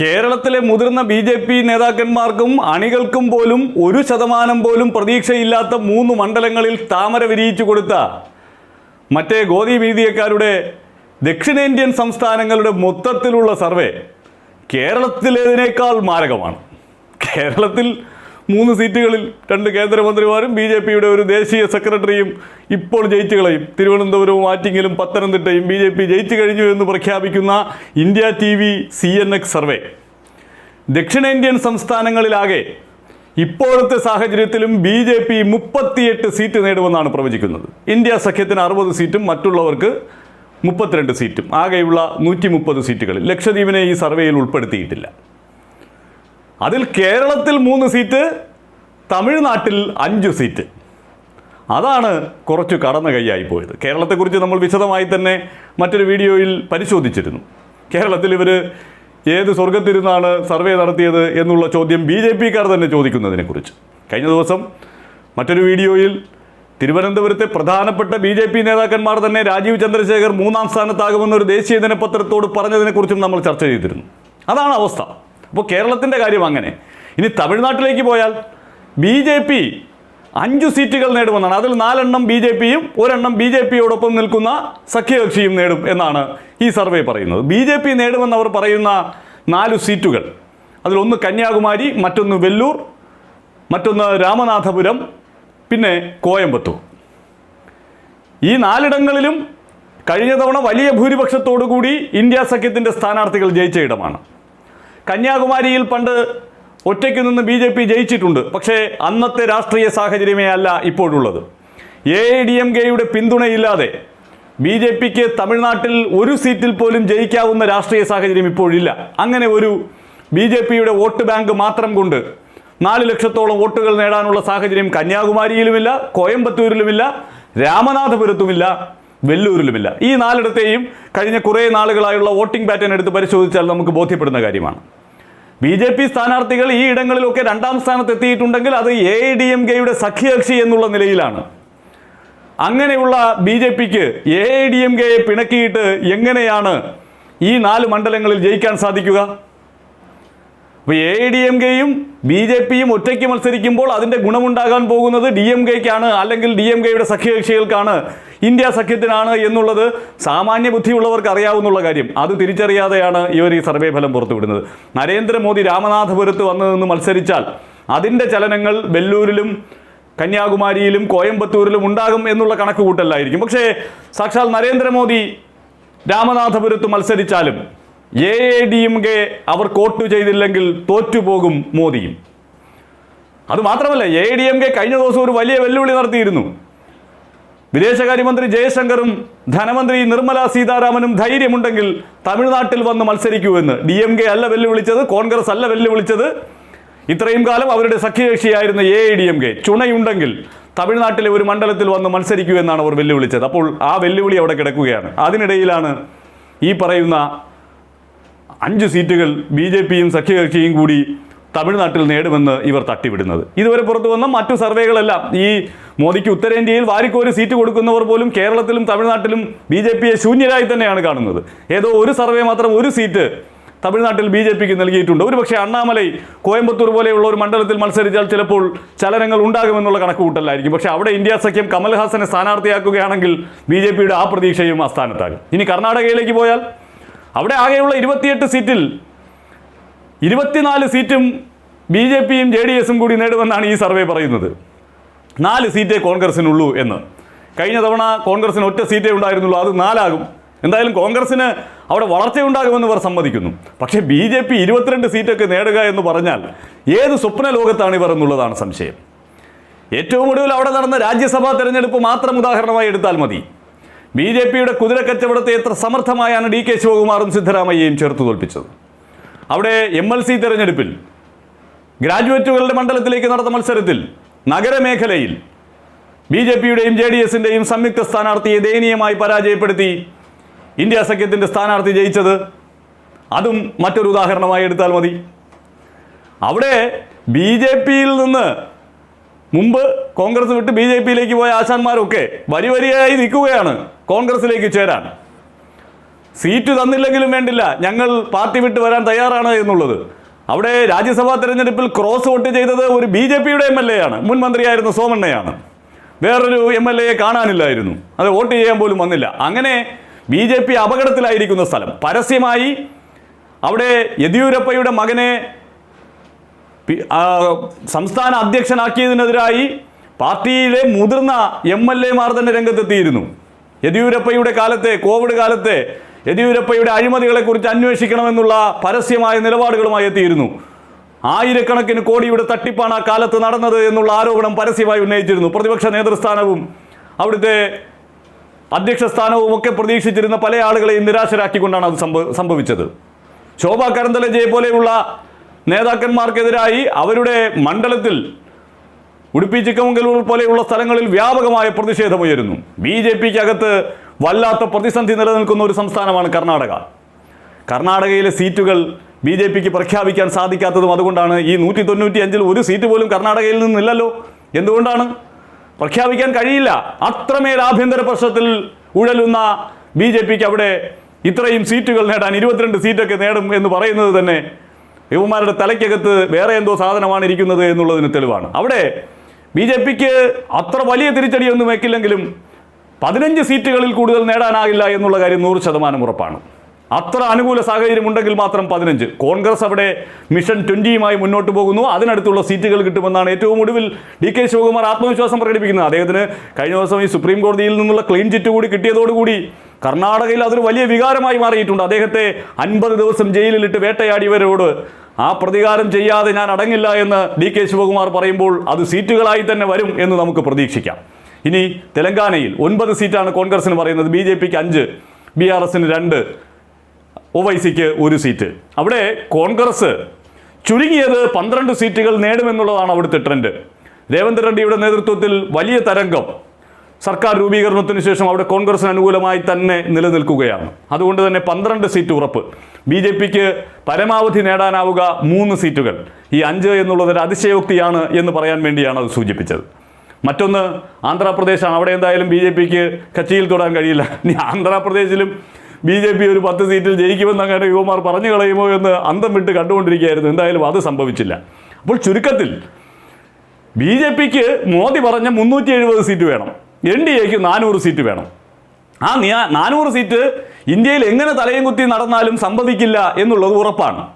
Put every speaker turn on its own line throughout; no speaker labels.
കേരളത്തിലെ മുതിർന്ന B J P നേതാക്കന്മാർക്കും അണികൾക്കും പോലും ഒരു ശതമാനം പോലും പ്രതീക്ഷയില്ലാത്ത മൂന്ന് മണ്ഡലങ്ങളിൽ താമര വിരിയിച്ചു കൊടുത്ത മറ്റേ ഗോതി വീതിയക്കാരുടെ ദക്ഷിണേന്ത്യൻ സംസ്ഥാനങ്ങളുടെ മൊത്തത്തിലുള്ള സർവേ കേരളത്തിലേതിനേക്കാൾ മാരകമാണ്. കേരളത്തിൽ മൂന്ന് സീറ്റുകളിൽ രണ്ട് കേന്ദ്രമന്ത്രിമാരും ബി ജെ പിയുടെ ഒരു ദേശീയ സെക്രട്ടറിയും ഇപ്പോൾ ജയിച്ചു കളയും. തിരുവനന്തപുരവും ആറ്റിങ്ങലും പത്തനംതിട്ടയും ബി ജെ പി ജയിച്ചു കഴിഞ്ഞു എന്ന് പ്രഖ്യാപിക്കുന്ന India T V C N X survey. ദക്ഷിണേന്ത്യൻ സംസ്ഥാനങ്ങളിലാകെ ഇപ്പോഴത്തെ സാഹചര്യത്തിലും ബി ജെ പി മുപ്പത്തിയെട്ട് സീറ്റ് നേടുമെന്നാണ് പ്രവചിക്കുന്നത്. ഇന്ത്യ സഖ്യത്തിന് അറുപത് സീറ്റും മറ്റുള്ളവർക്ക് മുപ്പത്തിരണ്ട് സീറ്റും. ആകെയുള്ള നൂറ്റി മുപ്പത് സീറ്റുകളിൽ. ലക്ഷദ്വീപിനെ ഈ സർവേയിൽ ഉൾപ്പെടുത്തിയിട്ടില്ല. അതിൽ കേരളത്തിൽ മൂന്ന് സീറ്റ് തമിഴ്നാട്ടിൽ അഞ്ച് സീറ്റ്. അതാണ് കുറച്ച് കടന്ന കൈയായി പോയത്. കേരളത്തെക്കുറിച്ച് നമ്മൾ വിശദമായി തന്നെ മറ്റൊരു വീഡിയോയിൽ പരിശോധിച്ചിരുന്നു. കേരളത്തിൽ ഇവർ ഏത് സ്വർഗത്തിരുന്നാണ് സർവേ നടത്തിയത് എന്നുള്ള ചോദ്യം ബി ജെ പിക്കാർ തന്നെ ചോദിക്കുന്നതിനെക്കുറിച്ച്. കഴിഞ്ഞ ദിവസം മറ്റൊരു വീഡിയോയിൽ തിരുവനന്തപുരത്തെ പ്രധാനപ്പെട്ട ബി ജെ പി നേതാക്കന്മാർ തന്നെ രാജീവ് ചന്ദ്രശേഖർ മൂന്നാം സ്ഥാനത്താകുമെന്നൊരു ദേശീയ ദിനപത്രത്തോട് പറഞ്ഞതിനെക്കുറിച്ചും നമ്മൾ ചർച്ച ചെയ്തിരുന്നു. അതാണ് അവസ്ഥ. അപ്പോൾ കേരളത്തിന്റെ കാര്യം അങ്ങനെ. ഇനി തമിഴ്നാട്ടിലേക്ക് പോയാൽ ബി ജെ പി അഞ്ച് സീറ്റുകൾ നേടുമെന്നാണ്. അതിൽ നാലെണ്ണം ബി ജെ പിയും ഒരെണ്ണം ബി ജെ പിയോടൊപ്പം നിൽക്കുന്ന സഖ്യകക്ഷിയും നേടും എന്നാണ് ഈ സർവേ പറയുന്നത്. ബി ജെ പി നേടുമെന്ന് അവർ പറയുന്ന നാല് സീറ്റുകൾ. അതിലൊന്ന് കന്യാകുമാരി മറ്റൊന്ന് വെല്ലൂർ മറ്റൊന്ന് രാമനാഥപുരം പിന്നെ കോയമ്പത്തൂർ. ഈ നാലിടങ്ങളിലും കഴിഞ്ഞ തവണ വലിയ ഭൂരിപക്ഷത്തോടു കൂടി ഇന്ത്യ സഖ്യത്തിന്റെ സ്ഥാനാർത്ഥികൾ ജയിച്ച ഇടമാണ്. കന്യാകുമാരിയിൽ പണ്ട് ഒറ്റയ്ക്ക് നിന്ന് ബി ജെ പി ജയിച്ചിട്ടുണ്ട്. പക്ഷേ അന്നത്തെ രാഷ്ട്രീയ സാഹചര്യമേ അല്ല ഇപ്പോഴുള്ളത്. എ ഐ ഡി എം കെയുടെ പിന്തുണയില്ലാതെ ബി ജെ പിക്ക് തമിഴ്നാട്ടിൽ ഒരു സീറ്റിൽ പോലും ജയിക്കാവുന്ന രാഷ്ട്രീയ സാഹചര്യം ഇപ്പോഴില്ല. അങ്ങനെ ഒരു ബി ജെ പിയുടെ വോട്ട് ബാങ്ക് മാത്രം കൊണ്ട് നാല് ലക്ഷത്തോളം വോട്ടുകൾ നേടാനുള്ള സാഹചര്യം കന്യാകുമാരിയിലുമില്ല കോയമ്പത്തൂരിലുമില്ല രാമനാഥപുരത്തുമില്ല വെല്ലൂരിലുമില്ല. ഈ നാലിടത്തെയും കഴിഞ്ഞ കുറേ നാളുകളായുള്ള വോട്ടിംഗ് പാറ്റേൺ എടുത്ത് പരിശോധിച്ചാൽ നമുക്ക് ബോധ്യപ്പെടുന്ന കാര്യമാണ്. ബി ജെ പി സ്ഥാനാർത്ഥികൾ ഈ ഇടങ്ങളിലൊക്കെ രണ്ടാം സ്ഥാനത്ത് എത്തിയിട്ടുണ്ടെങ്കിൽ അത് എ ഐ ഡി എം കെയുടെ സഖ്യകക്ഷി എന്നുള്ള നിലയിലാണ്. അങ്ങനെയുള്ള ബി ജെ പിക്ക് എ ഐ ഡി എം കെയെ പിണക്കിയിട്ട് എങ്ങനെയാണ് ഈ നാല് മണ്ഡലങ്ങളിൽ ജയിക്കാൻ സാധിക്കുക? അപ്പോൾ എ ഡി എം കെയും ബി ജെ പിയും ഒറ്റയ്ക്ക് മത്സരിക്കുമ്പോൾ അതിന്റെ ഗുണമുണ്ടാകാൻ പോകുന്നത് ഡി എം കെക്കാണ് അല്ലെങ്കിൽ ഡി എം കെയുടെ സഖ്യകക്ഷികൾക്കാണ്. ഇന്ത്യ സഖ്യത്തിനാണ് എന്നുള്ളത് സാമാന്യ ബുദ്ധിയുള്ളവർക്ക് അറിയാവുന്നുള്ള കാര്യം. അത് തിരിച്ചറിയാതെയാണ് ഇവർ ഈ സർവേ ഫലം പുറത്തുവിടുന്നത്. നരേന്ദ്രമോദി രാമനാഥപുരത്ത് വന്നു നിന്ന് മത്സരിച്ചാൽ അതിന്റെ ചലനങ്ങൾ ബെല്ലൂരിലും കന്യാകുമാരിയിലും കോയമ്പത്തൂരിലും ഉണ്ടാകും എന്നുള്ള കണക്ക് കൂട്ടലായിരിക്കും പക്ഷേ സാക്ഷാൽ Narendra Modi രാമനാഥപുരത്ത് മത്സരിച്ചാലും A A D M K അവർ കോട്ടു ചെയ്തില്ലെങ്കിൽ തോറ്റുപോകും മോദിയും. അത് മാത്രമല്ല എ ഡി എം കെ കഴിഞ്ഞ ദിവസം ഒരു വലിയ വെല്ലുവിളി നടത്തിയിരുന്നു. വിദേശകാര്യമന്ത്രി ജയശങ്കറും ധനമന്ത്രി നിർമ്മല സീതാരാമനും ധൈര്യമുണ്ടെങ്കിൽ തമിഴ്നാട്ടിൽ വന്ന് മത്സരിക്കൂ എന്ന് ഡി എം കെ അല്ല വെല്ലുവിളിച്ചത് കോൺഗ്രസ് അല്ല വെല്ലുവിളിച്ചത്. ഇത്രയും കാലം അവരുടെ സഖ്യകക്ഷിയായിരുന്ന A I D M K ചുണയുണ്ടെങ്കിൽ തമിഴ്നാട്ടിലെ ഒരു മണ്ഡലത്തിൽ വന്ന് മത്സരിക്കൂ എന്നാണ് അവർ വെല്ലുവിളിച്ചത്. അപ്പോൾ ആ വെല്ലുവിളി അവിടെ കിടക്കുകയാണ്. അതിനിടയിലാണ് ഈ പറയുന്ന അഞ്ച് സീറ്റുകൾ ബി ജെ പിയും സഖ്യകക്ഷിയും കൂടി തമിഴ്നാട്ടിൽ നേടുമെന്ന് ഇവർ തട്ടിവിടുന്നത്. ഇതുവരെ പുറത്തു വന്ന മറ്റു സർവേകളെല്ലാം ഈ മോദിക്ക് ഉത്തരേന്ത്യയിൽ വാരിക്കോരി സീറ്റ് കൊടുക്കുന്നവർ പോലും കേരളത്തിലും തമിഴ്നാട്ടിലും ബി ജെ പിയെ ശൂന്യരായി തന്നെയാണ് കാണുന്നത്. ഏതോ ഒരു സർവേ മാത്രം ഒരു സീറ്റ് തമിഴ്നാട്ടിൽ ബി ജെ പിക്ക് നൽകിയിട്ടുണ്ട്. ഒരുപക്ഷെ അണ്ണാമലൈ കോയമ്പത്തൂർ പോലെയുള്ള ഒരു മണ്ഡലത്തിൽ മത്സരിച്ചാൽ ചിലപ്പോൾ ചലനങ്ങൾ ഉണ്ടാകുമെന്നുള്ള കണക്ക് കൂട്ടലായിരിക്കും പക്ഷേ അവിടെ ഇന്ത്യ സഖ്യം കമൽഹാസനെ സ്ഥാനാർത്ഥിയാക്കുകയാണെങ്കിൽ ബി ജെ പിയുടെ ആ പ്രതീക്ഷയും അസ്ഥാനത്താകും ഇനി കർണാടകയിലേക്ക് പോയാൽ അവിടെ ആകെയുള്ള ഇരുപത്തിയെട്ട് സീറ്റിൽ ഇരുപത്തിനാല് സീറ്റും ബി ജെ പിയും ജെ ഡി എസും കൂടി നേടുമെന്നാണ് ഈ സർവേ പറയുന്നത്. നാല് സീറ്റേ കോൺഗ്രസിനുള്ളൂ എന്ന്. കഴിഞ്ഞ തവണ കോൺഗ്രസിന് ഒറ്റ സീറ്റേ ഉണ്ടായിരുന്നുള്ളൂ അത് നാലാകും. എന്തായാലും കോൺഗ്രസിന് അവിടെ വളർച്ചയുണ്ടാകുമെന്ന് ഇവർ സമ്മതിക്കുന്നു. പക്ഷേ ബി ജെ പി ഇരുപത്തിരണ്ട് സീറ്റൊക്കെ നേടുക എന്ന് പറഞ്ഞാൽ ഏത് സ്വപ്ന ലോകത്താണ് ഇവർ എന്നുള്ളതാണ് സംശയം. ഏറ്റവും ഒടുവിൽ അവിടെ നടന്ന രാജ്യസഭാ തെരഞ്ഞെടുപ്പ് മാത്രം ഉദാഹരണമായി എടുത്താൽ മതി. ബി ജെ പിയുടെ കുതിരക്കച്ചവടത്തെ എത്ര സമർത്ഥമായാണ് ഡി കെ ശിവകുമാറും സിദ്ധരാമയ്യയും ചേർത്ത് തോൽപ്പിച്ചത്? അവിടെ എം എൽ സി തെരഞ്ഞെടുപ്പിൽ ഗ്രാജുവേറ്റുകളുടെ മണ്ഡലത്തിലേക്ക് നടന്ന മത്സരത്തിൽ നഗരമേഖലയിൽ ബി ജെ പിയുടെയും ജെ ഡി എസിന്റെയും സംയുക്ത സ്ഥാനാർത്ഥിയെ ദയനീയമായി പരാജയപ്പെടുത്തി ഇന്ത്യ സഖ്യത്തിന്റെ സ്ഥാനാർത്ഥി ജയിച്ചത്. അതും മറ്റൊരു ഉദാഹരണമായി എടുത്താൽ മതി. അവിടെ ബി ജെ പിയിൽ നിന്ന് മുമ്പ് കോൺഗ്രസ് വിട്ട് ബി ജെ പിയിലേക്ക് പോയ ആശാന്മാരൊക്കെ വരി വരിയായി നിൽക്കുകയാണ് കോൺഗ്രസിലേക്ക് ചേരാൻ. സീറ്റ് തന്നില്ലെങ്കിലും വേണ്ടില്ല ഞങ്ങൾ പാർട്ടി വിട്ട് വരാൻ തയ്യാറാണ് എന്നുള്ളത്. അവിടെ രാജ്യസഭാ തെരഞ്ഞെടുപ്പിൽ ക്രോസ് വോട്ട് ചെയ്തത് ഒരു ബി ജെ പിയുടെ എം എൽ എ ആണ് മുൻ മന്ത്രിയായിരുന്ന സോമണ്ണയാണ്. വേറൊരു എം എൽ എയെ കാണാനില്ലായിരുന്നു അത് വോട്ട് ചെയ്യാൻ പോലും വന്നില്ല. അങ്ങനെ ബി ജെ പി അപകടത്തിലായിരിക്കുന്ന സ്ഥലം. പരസ്യമായി അവിടെ യെദ്യൂരപ്പയുടെ മകനെ സംസ്ഥാന അധ്യക്ഷനാക്കിയതിനെതിരായി പാർട്ടിയിലെ മുതിർന്ന എം എൽ എമാർ തന്നെ രംഗത്തെത്തിയിരുന്നു. യെദ്യൂരപ്പയുടെ കാലത്തെ കോവിഡ് കാലത്തെ യെദ്യൂരപ്പയുടെ അഴിമതികളെക്കുറിച്ച് അന്വേഷിക്കണമെന്നുള്ള പരസ്യമായ നിലപാടുകളുമായി എത്തിയിരുന്നു. ആയിരക്കണക്കിന് കോടിയുടെ തട്ടിപ്പാണ് ആ കാലത്ത് നടന്നത് എന്നുള്ള ആരോപണം പരസ്യമായി ഉന്നയിച്ചിരുന്നു. പ്രതിപക്ഷ നേതൃസ്ഥാനവും അവിടുത്തെ അധ്യക്ഷ സ്ഥാനവും ഒക്കെ പ്രതീക്ഷിച്ചിരുന്ന പല ആളുകളെയും നിരാശരാക്കിക്കൊണ്ടാണ് അത് സംഭവിച്ചത്. ശോഭ കരന്തലജയെ പോലെയുള്ള നേതാക്കന്മാർക്കെതിരായി അവരുടെ മണ്ഡലത്തിൽ ഉടുപ്പി ചിക്കമംഗലൂർ പോലെയുള്ള സ്ഥലങ്ങളിൽ വ്യാപകമായ പ്രതിഷേധമുയരുന്നു. ബി ജെ പിക്ക് അകത്ത് വല്ലാത്ത പ്രതിസന്ധി നിലനിൽക്കുന്ന ഒരു സംസ്ഥാനമാണ് കർണാടക. കർണാടകയിലെ സീറ്റുകൾ ബി ജെ പിക്ക് പ്രഖ്യാപിക്കാൻ സാധിക്കാത്തതും അതുകൊണ്ടാണ് ഈ നൂറ്റി തൊണ്ണൂറ്റി അഞ്ചിൽ ഒരു സീറ്റ് പോലും കർണാടകയിൽ നിന്നില്ലല്ലോ. എന്തുകൊണ്ടാണ്? പ്രഖ്യാപിക്കാൻ കഴിയില്ല. അത്രമേൽ ആഭ്യന്തര പ്രശ്നത്തിൽ ഉഴലുന്ന ബി ജെ പിക്ക് അവിടെ ഇത്രയും സീറ്റുകൾ നേടാൻ ഇരുപത്തിരണ്ട് സീറ്റൊക്കെ നേടും എന്ന് പറയുന്നത് തന്നെ യുവമാരുടെ തലയ്ക്കകത്ത് വേറെ എന്തോ സാധനമാണ് ഇരിക്കുന്നത് എന്നുള്ളതിന് തെളിവാണ്. അവിടെ ബി ജെ പിക്ക് അത്ര വലിയ തിരിച്ചടിയൊന്നും വയ്ക്കില്ലെങ്കിലും പതിനഞ്ച് സീറ്റുകളിൽ കൂടുതൽ നേടാനാകില്ല എന്നുള്ള കാര്യം നൂറ് ശതമാനം ഉറപ്പാണ്. അത്ര അനുകൂല സാഹചര്യം ഉണ്ടെങ്കിൽ മാത്രം പതിനഞ്ച്. കോൺഗ്രസ് അവിടെ മിഷൻ ട്വന്റിയുമായി മുന്നോട്ട് പോകുന്നു. അതിനടുത്തുള്ള സീറ്റുകൾ കിട്ടുമെന്നാണ് ഏറ്റവും ഒടുവിൽ ഡി കെ ശിവകുമാർ ആത്മവിശ്വാസം പ്രകടിപ്പിക്കുന്നത്. അദ്ദേഹത്തിന് കഴിഞ്ഞ ദിവസം ഈ സുപ്രീം കോടതിയിൽ നിന്നുള്ള ക്ലീൻ ചിറ്റ് കൂടി കിട്ടിയതോടുകൂടി കർണാടകയിൽ അതൊരു വലിയ വികാരമായി മാറിയിട്ടുണ്ട്. അദ്ദേഹത്തെ അൻപത് ദിവസം ജയിലിലിട്ട് വേട്ടയാടിയവരോട് ആ പ്രതികാരം ചെയ്യാതെ ഞാൻ അടങ്ങില്ല എന്ന് ഡി കെ ശിവകുമാർ പറയുമ്പോൾ അത് സീറ്റുകളായി തന്നെ വരും എന്ന് നമുക്ക് പ്രതീക്ഷിക്കാം. ഇനി തെലങ്കാനയിൽ ഒൻപത് സീറ്റാണ് കോൺഗ്രസിന് പറയുന്നത്. ബി ജെ പിക്ക് അഞ്ച് ബി ആർ എസിന് രണ്ട് ഒവൈസിക്ക് ഒരു സീറ്റ്. അവിടെ കോൺഗ്രസ് ചുരുങ്ങിയത് പന്ത്രണ്ട് സീറ്റുകൾ നേടുമെന്നുള്ളതാണ് അവിടുത്തെ ട്രെൻഡ്. രേവന്ത് റെഡ്ഡിയുടെ നേതൃത്വത്തിൽ വലിയ തരംഗം. സർക്കാർ രൂപീകരണത്തിന് ശേഷം അവിടെ കോൺഗ്രസിന് അനുകൂലമായി തന്നെ നിലനിൽക്കുകയാണ്. അതുകൊണ്ട് തന്നെ പന്ത്രണ്ട് സീറ്റ് ഉറപ്പ്. ബി ജെ പിക്ക് പരമാവധി നേടാനാവുക മൂന്ന് സീറ്റുകൾ. ഈ അഞ്ച് എന്നുള്ളതൊരു അതിശയോക്തിയാണ് എന്ന് പറയാൻ വേണ്ടിയാണ് അത് സൂചിപ്പിച്ചത്. മറ്റൊന്ന് ആന്ധ്രാപ്രദേശാണ്. അവിടെ എന്തായാലും ബി ജെ പിക്ക് കച്ചിയിൽ തൊടാൻ കഴിയില്ല. ഇനി ആന്ധ്രാപ്രദേശിലും ബി ജെ പി ഒരു പത്ത് സീറ്റിൽ ജയിക്കുമെന്ന് അങ്ങനെ യുവമാർ പറഞ്ഞു കളയുമോ എന്ന് അന്തം വിട്ട് കണ്ടുകൊണ്ടിരിക്കുകയായിരുന്നു. എന്തായാലും അത് സംഭവിച്ചില്ല. അപ്പോൾ ചുരുക്കത്തിൽ ബി ജെ പിക്ക് മോദി പറഞ്ഞ മുന്നൂറ്റി എഴുപത് സീറ്റ് വേണം. എൻ ഡി എക്ക് നാനൂറ് സീറ്റ് വേണം. ആ നാനൂറ് സീറ്റ് ഇന്ത്യയിൽ എങ്ങനെ തലയും കുത്തി നടന്നാലും സംഭവിക്കില്ല എന്നുള്ളത് ഉറപ്പാണ്.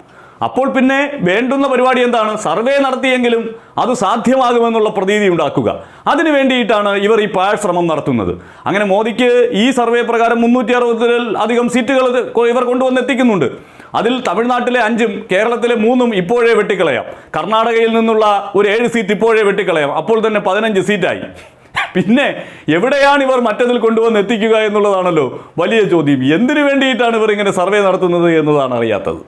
അപ്പോൾ പിന്നെ വേണ്ടുന്ന പരിപാടി എന്താണ്? സർവേ നടത്തിയെങ്കിലും അത് സാധ്യമാകുമെന്നുള്ള പ്രതീതി ഉണ്ടാക്കുക. അതിനു വേണ്ടിയിട്ടാണ് ഇവർ ഈ ശ്രമം നടത്തുന്നത്. അങ്ങനെ മോദിക്ക് ഈ സർവേ പ്രകാരം മുന്നൂറ്റി അറുപതിൽ അധികം സീറ്റുകൾ ഇവർ കൊണ്ടുവന്ന് എത്തിക്കുന്നുണ്ട്. അതിൽ തമിഴ്നാട്ടിലെ അഞ്ചും കേരളത്തിലെ മൂന്നും ഇപ്പോഴേ വെട്ടിക്കളയാം. കർണാടകയിൽ നിന്നുള്ള ഒരു ഏഴ് സീറ്റ് ഇപ്പോഴേ വെട്ടിക്കളയാം. അപ്പോൾ തന്നെ പതിനഞ്ച് സീറ്റായി. പിന്നെ എവിടെയാണ് ഇവർ മറ്റതിൽ കൊണ്ടുവന്ന് എത്തിക്കുക എന്നുള്ളതാണല്ലോ വലിയ ചോദ്യം. എന്തിനു വേണ്ടിയിട്ടാണ് ഇവർ ഇങ്ങനെ സർവേ നടത്തുന്നത് എന്നതാണ് അറിയാത്തത്.